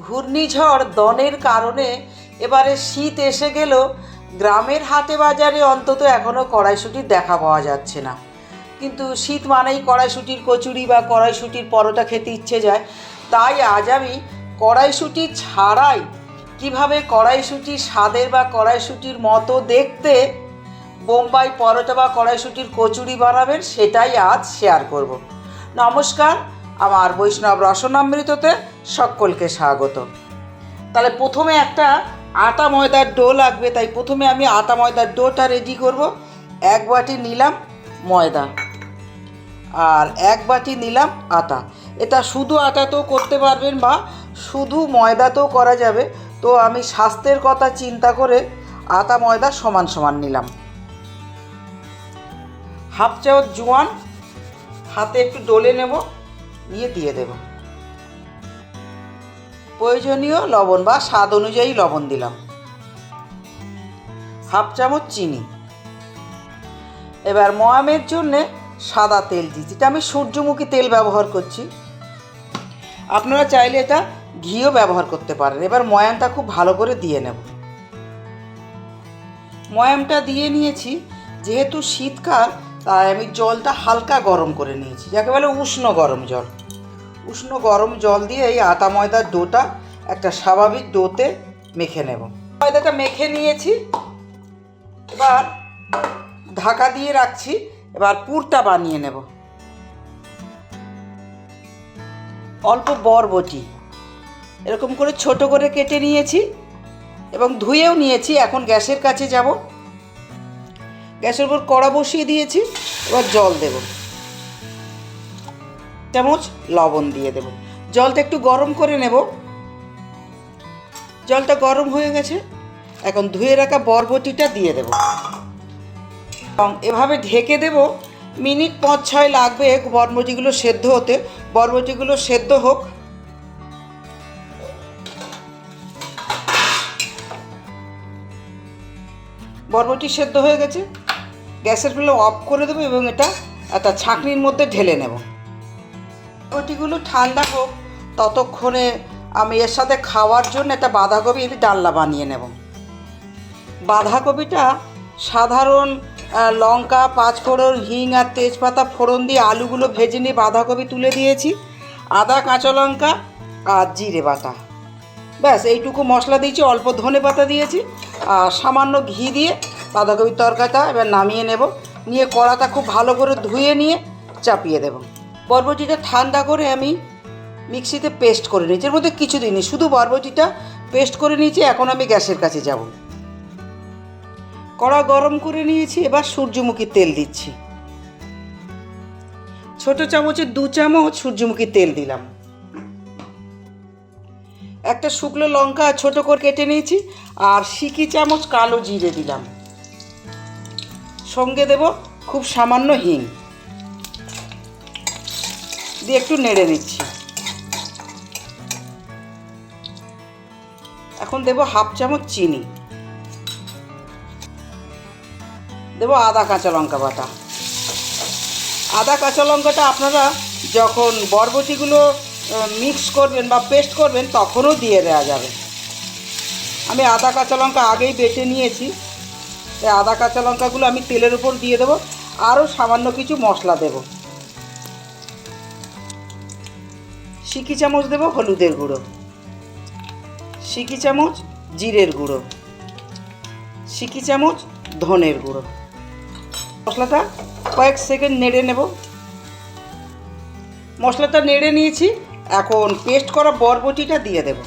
ঘূর্ণিঝড় দনের কারণে এবারে শীত এসে গেল। গ্রামের হাটে বাজারে অন্তত এখনও কড়াইশুটির দেখা পাওয়া যাচ্ছে না। কিন্তু শীত মানেই কড়াইশুটির কচুরি বা কড়াইশুটির পরোটা খেতে ইচ্ছে যায়। তাই আজ আমি কড়াইশুটি ছাড়াই কীভাবে কড়াইশুটি স্বাদের বা কড়াইশুটির মতো দেখতে বোম্বাই পরোটা বা কড়াইশুটির কচুরি বানাবেন সেটাই আজ শেয়ার করব। নমস্কার আমার বৈষ্ণব রসনামৃততে সকলকে স্বাগত। তাহলে প্রথমে একটা আটা ময়দার ডো লাগবে, তাই প্রথমে আমি আটা ময়দার ডোটা রেডি করব। এক বাটি নিলাম ময়দা আর এক বাটি নিলাম আটা। এটা শুধু আটাতেও করতে পারবেন বা শুধু ময়দাতেও করা যাবে। তো আমি স্বাস্থ্যের কথা চিন্তা করে আটা ময়দা সমান সমান নিলাম। হাফ চামচ জোয়ান, হাতে একটু ডলে নেব। নিয়ে দিয়ে দেব। প্রয়োজনীয় লবণ বা স্বাদ অনুযায়ী লবণ দিলাম। হাফ চামচ চিনি। এবার ময়ামের জন্যে সাদা তেল দিচ্ছি এটা আমি সূর্যমুখী তেল ব্যবহার করছি। আপনারা চাইলে এটা ঘিও ব্যবহার করতে পারেন। এবার ময়ামটা খুব ভালো করে দিয়ে নেব। ময়ামটা দিয়ে নিয়েছি। যেহেতু শীতকাল তাই আমি জলটা হালকা গরম করে নিয়েছি, যাকে বলে উষ্ণ গরম জল। উষ্ণ গরম জল দিয়ে এই আটা ময়দার ডোটা একটা স্বাভাবিক ডোতে মেখে নেব। ময়দাটা মেখে নিয়েছি, এবার ঢাকা দিয়ে রাখছি, এবার পুরটা বানিয়ে নেব। অল্প বরবটি, এরকম করে ছোট করে কেটে নিয়েছি, এবং ধুয়েও নিয়েছি, এখন গ্যাসের কাছে যাব। গ্যাসের উপর কড়া বসিয়ে দিয়েছি, এবার জল দেব। চামচ লবণ দিয়ে দেব। জলটা একটু গরম করে নেব। জলটা গরম হয়ে গেছে, এখন ধুয়ে রাখা বরবটিটা দিয়ে দেব। এবং এভাবে ঢেকে দেব, মিনিট পাঁচ ছয় লাগবে বরবটিগুলো সেদ্ধ হতে। বরবটিগুলো সেদ্ধ হোক। বরবটি সেদ্ধ হয়ে গেছে। গ্যাসের ফ্লেম অফ করে দেবো এবং এটা একটা ছাঁকনির মধ্যে ঢেলে নেব। বরবটিগুলো ঠান্ডা হোক, ততক্ষণে আমি এর সাথে খাওয়ার জন্য একটা বাঁধাকপির ডাল্লা বানিয়ে নেব। বাঁধাকপিটা সাধারণ লঙ্কা, পাঁচফোড়ন, হিং আর তেজপাতা ফোড়ন দিয়ে আলুগুলো ভেজে নিয়ে বাঁধাকপি তুলে দিয়েছি। আদা, কাঁচা লঙ্কা আর জিরে বাটা। ব্যাস, এইটুকু মশলা দিয়েছি, অল্প ধনে পাতা দিয়েছি। আর সামান্য ঘি দিয়ে বাঁধাকপির তরকারিটা এবার নামিয়ে নেব। নিয়ে কড়াটা খুব ভালো করে ধুয়ে নিয়ে চাপিয়ে দেব। বরবটিটা ঠান্ডা করে আমি মিক্সিতে পেস্ট করে নিয়েছি। এর মধ্যে কিছু দিনই শুধু বরবটিটা পেস্ট করে নিয়েছি। এখন আমি গ্যাসের কাছে যাব। কড়া গরম করে নিয়েছি, এবার সূর্যমুখী তেল দিচ্ছি। ছোট চামচের দু চামচ সূর্যমুখী তেল দিলাম। একটা শুকনো লঙ্কা ছোট করে কেটে নিয়েছি, আর সিকি চামচ কালো জিরে দিলাম। সঙ্গে দেব, খুব সামান্য হিং। দিয়ে একটু নেড়ে নিচ্ছি এখন দেব হাফ চামচ চিনি। দেব আদা কাঁচা লঙ্কা বাটা। আদা কাঁচা লঙ্কাটা আপনারা যখন বরবটিগুলো মিক্স করবেন বা পেস্ট করবেন, তখনও দিয়ে দেওয়া যাবে। আমি আদা কাঁচা লঙ্কা আগেই বেটে নিয়েছি। তাই আদা, কাঁচা লঙ্কাগুলো আমি তেলের উপর দিয়ে দেবো, আরও সামান্য কিছু মশলা দেব। সিকি চামচ দেব হলুদের গুঁড়ো। সিকি চামচ জিরের গুঁড়ো। সিকি চামচ ধনের গুঁড়ো। মশলাটা কয়েক সেকেন্ড নেড়ে নেব। মশলাটা নেড়ে নিয়েছি, এখন পেস্ট করা বরবটিটা দিয়ে দেব।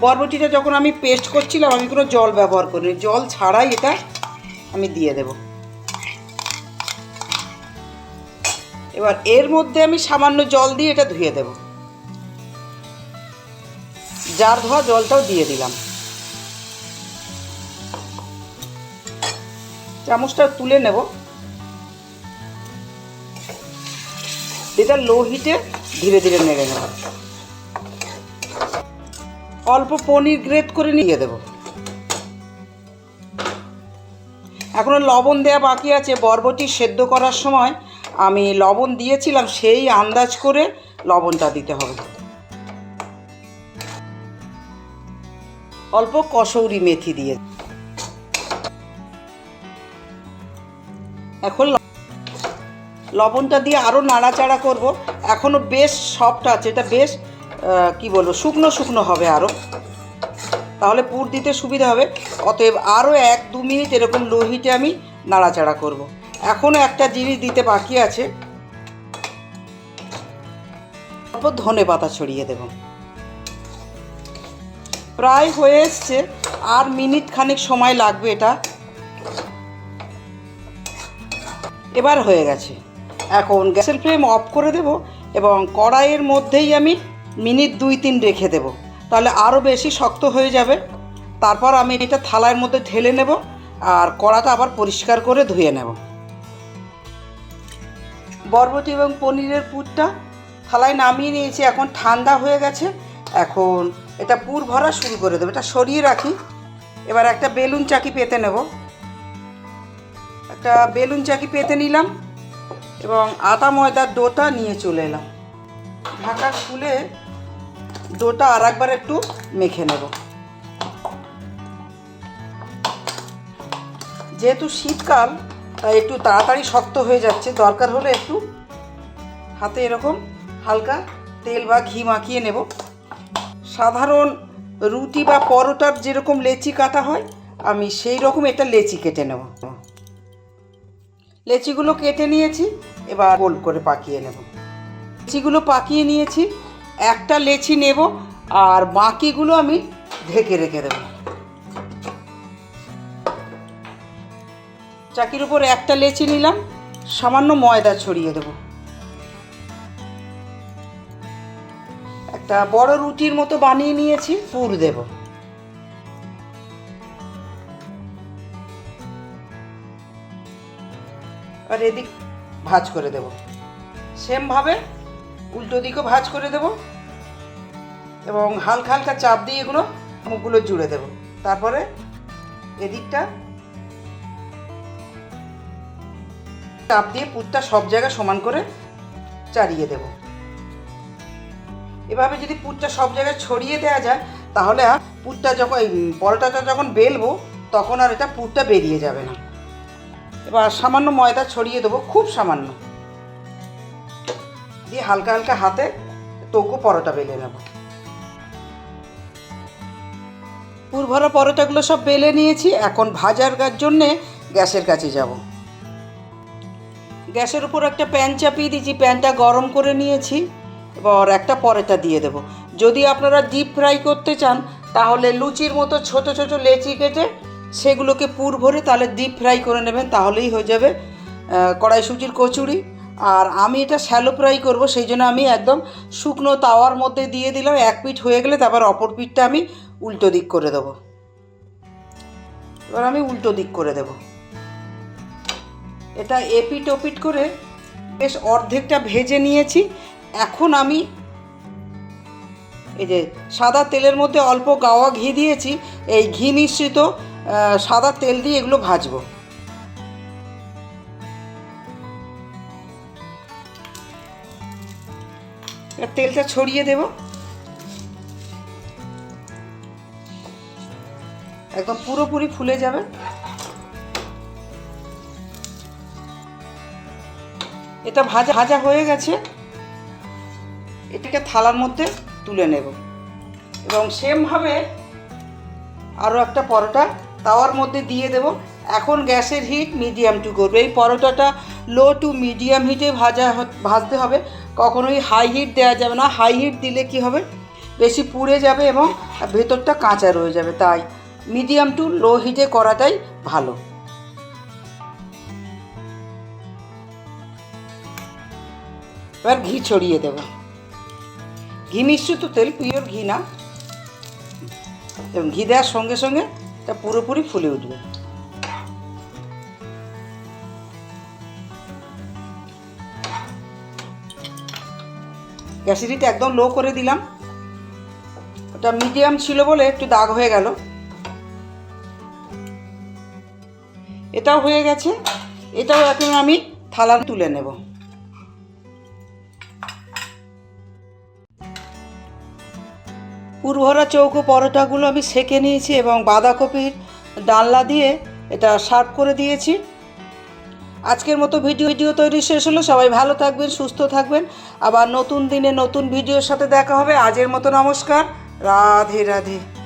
বরবটিটা যখন আমি পেস্ট করছিলাম, আমি কোনো জল ব্যবহার করিনি। জল ছাড়াই এটা আমি দিয়ে দেব। এবার এর মধ্যে আমি সামান্য জল দিয়ে এটা ধুয়ে দেব। জার ধোয়া জলটাও দিয়ে দিলাম। চামচটা তুলে নেব। এটা লো হিটে ধীরে ধীরে নেড়ে নেব। অল্প পনির গ্রেট করে নিয়ে দেব। এখনও লবণ দেওয়া বাকি আছে, বরবটি সেদ্ধ করার সময় আমি লবণ দিয়েছিলাম, সেই আন্দাজ করে লবণটা দিতে হবে। অল্প কসৌরি মেথি দিয়ে। এখন লবণটা দিয়ে আরও নাড়াচাড়া করব। এখনও বেশ সফট আছে, এটা বেশ কি বলব, শুকনো শুকনো হবে আরও তাহলে পুর দিতে সুবিধা হবে। অতএব আরও এক দু মিনিট এরকম লো হিটে আমি নাড়াচাড়া করব। এখনও একটা জিনিস দিতে বাকি আছে। তারপর ধনে পাতা ছড়িয়ে দেব। প্রায় হয়ে এসছে। আর মিনিট খানিক সময় লাগবে এটা। এবার হয়ে গেছে। এখন গ্যাসের ফ্লেম অফ করে দেব এবং কড়াইয়ের মধ্যেই আমি মিনিট দুই তিন রেখে দেব। তাহলে আরও বেশি শক্ত হয়ে যাবে। তারপর আমি এটা থালার মধ্যে ঢেলে নেব আর কড়াটা আবার পরিষ্কার করে ধুয়ে নেব। বরবটি এবং পনিরের পুরটা থালায় নামিয়ে নিয়েছি। এখন ঠান্ডা হয়ে গেছে। এখন এটা পুর ভরা শুরু করে দেবো। এটা সরিয়ে রাখি। এবার একটা বেলুন চাকি পেতে নেব। একটা বেলুন চাকি পেতে নিলাম এবং আটা ময়দার ডোটা নিয়ে চলে এলাম। ঢাকা খুলে ডোটা আর একবার একটু মেখে নেব। যেহেতু শীতকাল, তাই একটু তাড়াতাড়ি শক্ত হয়ে যাচ্ছে। দরকার হলে একটু হাতে এরকম হালকা তেল বা ঘি মাখিয়ে নেব। সাধারণ রুটি বা পরোটার যেরকম লেচি কাটা হয়, আমি সেই রকম এটা লেচি কেটে নেব। লেচিগুলো কেটে নিয়েছি, এবার গোল করে পাকিয়ে নেব। লেচিগুলো পাকিয়ে নিয়েছি একটা লেচি নেব আর বাকিগুলো আমি ঢেকে রেখে দেবো। চাকির উপর একটা লেচি নিলাম, সামান্য ময়দা ছড়িয়ে দেব। একটা বড় রুটির মতো বানিয়ে নিয়েছি, পুর দেব। আর এদিক ভাজ করে দেব। সেমভাবে উল্টো দিকেও ভাজ করে দেব এবং হালকা হালকা চাপ দিয়ে এগুলো মুখগুলো জুড়ে দেব। তারপরে এদিকটা চাপ দিয়ে পুরটা সব জায়গায় সমান করে চারিয়ে দেব। এভাবে যদি পুরটা সব জায়গায় ছড়িয়ে দেওয়া যায়, তাহলে আর পুরটা যখন পরোটাটা যখন বেলবো, তখন আর এটা পুরটা বেরিয়ে যাবে না। এবার সামান্য ময়দা ছড়িয়ে দেবো, খুব সামান্য। দিয়ে হালকা হালকা হাতে তৌকো পরোটা বেলে নেব। পুর ভরা পরোটাগুলো সব বেলে নিয়েছি, এখন ভাজার জন্যে গ্যাসের কাছে যাব। গ্যাসের উপর একটা প্যান চাপিয়ে দিয়েছি, প্যানটা গরম করে নিয়েছি, এবার একটা পরোটা দিয়ে দেব। যদি আপনারা ডিপ ফ্রাই করতে চান, তাহলে লুচির মতো ছোট ছোট লেচি কেটে সেগুলোকে পুর ভরে তাহলে ডিপ ফ্রাই করে নেবেন, তাহলেই হয়ে যাবে কড়াইশুটির কচুরি। আর আমি এটা শ্যালো ফ্রাই করব, সেই জন্য আমি একদম শুকনো তাওয়ার মধ্যে দিয়ে দিলাম, এক পিঠ হয়ে গেলে তারপর অপর পিঠটা আমি উল্টো দিক করে দেবো। এবার আমি উল্টো দিক করে দেবো। এটা এপিট ওপিট করে বেশ অর্ধেকটা ভেজে নিয়েছি। এখন আমি এই যে সাদা তেলের মধ্যে অল্প গাওয়া ঘি দিয়েছি, এই ঘি মিশ্রিত সাদা তেল দিয়ে এগুলো ভাজবো। তেলটা ছড়িয়ে দেব। একদম পুরোপুরি ফুলে যাবে। এটা ভাজা ভাজা হয়ে গেছে। এটাকে থালার মধ্যে তুলে নেব। এবং সেমভাবে আরও একটা পরোটা তাওয়ার মধ্যে দিয়ে দেব। এখন গ্যাসের হিট মিডিয়াম টু করবে। এই পরোটাটা লো টু মিডিয়াম হিটে ভাজা ভাজতে হবে। কখনোই হাই হিট দেওয়া যাবে না। হাই হিট দিলে কি হবে? বেশি পুড়ে যাবে এবং ভেতরটা কাঁচা রয়ে যাবে। তাই মিডিয়াম টু লো হিটে করাটাই ভালো। এবার ঘি ছড়িয়ে দেব। ঘি মিশ্রিত তেল পিওর ঘি না। এবং ঘি দেওয়ার সঙ্গে সঙ্গে তা পুরোপুরি ফুলে উঠবে। গ্যাসিটিটা একদম লো করে দিলাম। ওটা মিডিয়াম ছিল বলে একটু দাগ হয়ে গেল। এটাও হয়ে গেছে। এটাও এখন আমি থালা তুলে নেব। পুরভরা চৌকো পরোটাগুলো আমি সেকে নিয়েছি এবং বাঁধাকপির ডালনা দিয়ে এটা সার্ভ করে দিয়েছি। আজকের মতো ভিডিও ভিডিও তৈরি শেষ হলো। সবাই ভালো থাকবেন, সুস্থ থাকবেন। আবার নতুন দিনে নতুন ভিডিওর সাথে দেখা হবে। আজের মতো নমস্কার। রাধে রাধে।